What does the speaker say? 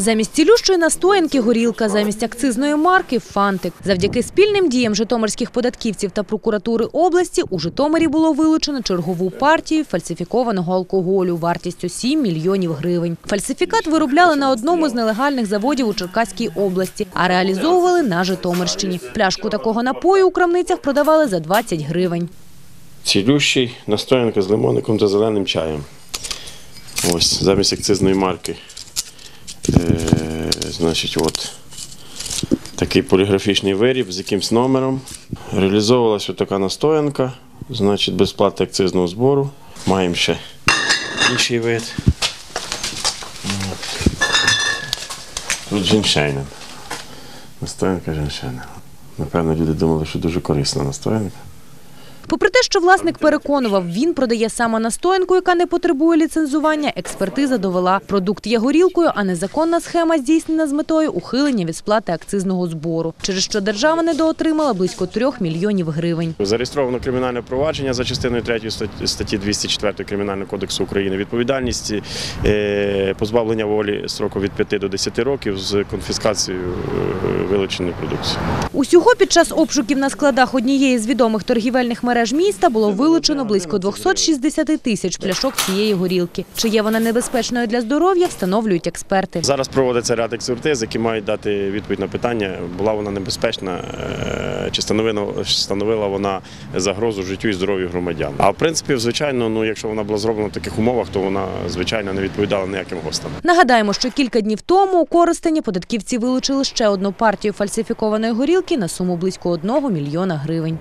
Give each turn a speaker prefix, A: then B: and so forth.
A: Замість цілющої настоянки горілка, замість акцизної марки фантик. Завдяки спільним діям житомирських податківців та прокуратури області у Житомирі було вилучено чергову партію фальсифікованого алкоголю вартістю 7 мільйонів гривень. Фальсифікат виробляли на одному з нелегальних заводів у Черкаській області, а реалізовували на Житомирщині. Пляшку такого напою у крамницях продавали за 20 гривень.
B: Цілющий настоянка з лимонником та зеленим чаєм. Ось, замість акцизної марки. Е, значить, от такий поліграфічний виріб з якимсь номером. Реалізовувалася така настоянка, значить, без акцизного збору. Маємо ще інший вид. Тут женьшенен. Настоянка женьшенен. Напевно, люди думали, що дуже корисна настоянка.
A: Попри те, що власник переконував, він продає саме настоянку, яка не потребує ліцензування, експертиза довела. Продукт є горілкою, а незаконна схема здійснена з метою ухилення від сплати акцизного збору, через що держава недоотримала близько трьох мільйонів гривень.
B: Зареєстровано кримінальне провадження за частиною 3 статті 204 Кримінального кодексу України. Відповідальність е, позбавлення волі строку від 5 до 10 років з конфіскацією е, вилученої продукції.
A: Усього під час обшуків на складах однієї з відомих торгівельних мереж міста було вилучено близько 260 тисяч пляшок цієї горілки. Чи є вона небезпечною для здоров'я, встановлюють експерти.
B: Зараз проводиться ряд експертиз, які мають дати відповідь на питання, була вона небезпечна, е, чи становила, вона загрозу життю і здоров'ю громадян. А в принципі, звичайно, ну якщо вона була зроблена в таких умовах, то вона звичайно не відповідала ніяким ГОСТам.
A: Нагадаємо, що кілька днів тому у Коростені податківці вилучили ще одну партію фальсифікованої горілки на суму близько 1 мільйона гривень.